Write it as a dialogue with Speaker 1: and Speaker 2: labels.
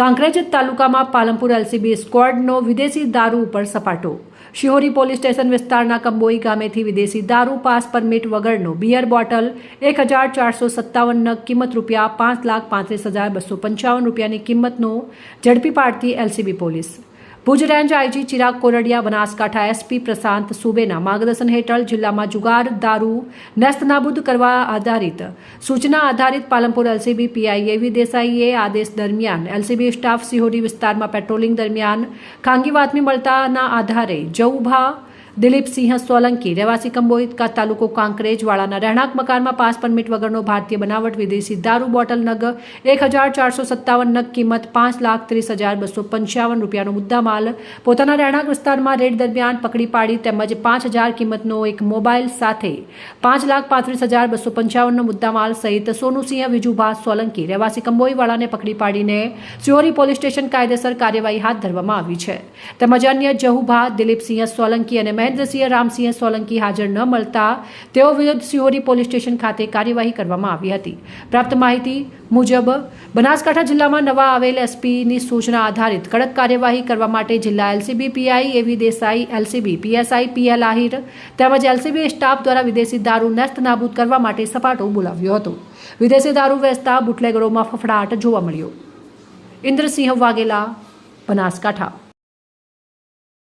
Speaker 1: કાંકરેજ તાલુકામાં પાલનપુર એલસીબી સ્ક્વોડનો વિદેશી દારૂ ઉપર સપાટો. શિહોરી પોલીસ સ્ટેશન વિસ્તારના કંબોઈ ગામેથી વિદેશી દારૂ પાસ પરમિટ વગરનો બિયર બોટલ, એક હજાર ચારસો સત્તાવન કિંમત રૂપિયા પાંચ લાખ પાંત્રીસ હજાર બસો પંચાવન રૂપિયાની કિંમતનો ઝડપી પાડતી LCB police. Bhuj range IG Chirag Kordia, Banaskantha SP Prashant સુબેના માર્ગદર્શન હેઠળ જિલ્લામાં જુગાર, દારૂ નેસ્તનાબૂદ કરવા આધારિત સૂચના આધારિત પાલનપુર એલસીબી પીઆઈ એવી દેસાઈએ આદેશ દરમિયાન એલસીબી સ્ટાફ સિહોરી વિસ્તારમાં પેટ્રોલિંગ દરમિયાન ખાનગી બાતમી મળતાના આધારે જઉભા દિલીપસિંહ સોલંકી, રહેવાસી કંબોઈ કા તાલુકો કાંકરેજવાળાના રહેણાંક મકાનમાં પાસ પરમિટ વગરનો ભારતીય બનાવટ, વિદેશી દારૂ બોટલ નગ, એક હજાર ચારસો સત્તાવન નગ કિંમત પાંચ લાખ ત્રીસ હજાર બસો પંચાવન રૂપિયાનો મુદ્દામાલ. પોતાના રહેણાંક વિસ્તારમાં રેડ દરમિયાન પકડી પાડી તેમજ પાંચ હજાર કિંમતનો એક મોબાઈલ સાથે પાંચ લાખ પાંત્રીસ હજાર બસો પંચાવનનો મુદ્દામાલ સહિત સોનુસિંહ વિજુભા સોલંકી, રહેવાસી કંબોઈવાળાને પકડી પાડીને સિહોરી પોલીસ સ્ટેશન કાયદેસર કાર્યવાહી હાથ ધરવામાં આવી છે. તેમજ અન્ય જહુભા દિલીપસિંહ સોલંકી અને મહેન્દ્રસિંહ રામસિંહ સોલંકી હાજર ન મળતા તેઓ વિરુદ્ધ સિહોરી પોલીસ સ્ટેશન ખાતે કાર્યવાહી કરવામાં આવી હતી. પ્રાપ્ત માહિતી મુજબ, બનાસકાંઠા જિલ્લામાં નવા આવેલ એસપીની સૂચના આધારિત કડક કાર્યવાહી કરવા માટે જિલ્લા LCB PI, A V Desai, LCB PSI, P L Ahir તેમજ એલસીબી સ્ટાફ દ્વારા વિદેશી દારૂ નેસ્ત નાબૂદ કરવા માટે સપાટો બોલાવ્યો હતો. વિદેશી દારૂ વેચતા બુટલેગરોમાં ફફડાટ જોવા મળ્યો. ઇન્દ્રસિંહ વાઘેલા, બનાસકાંઠા.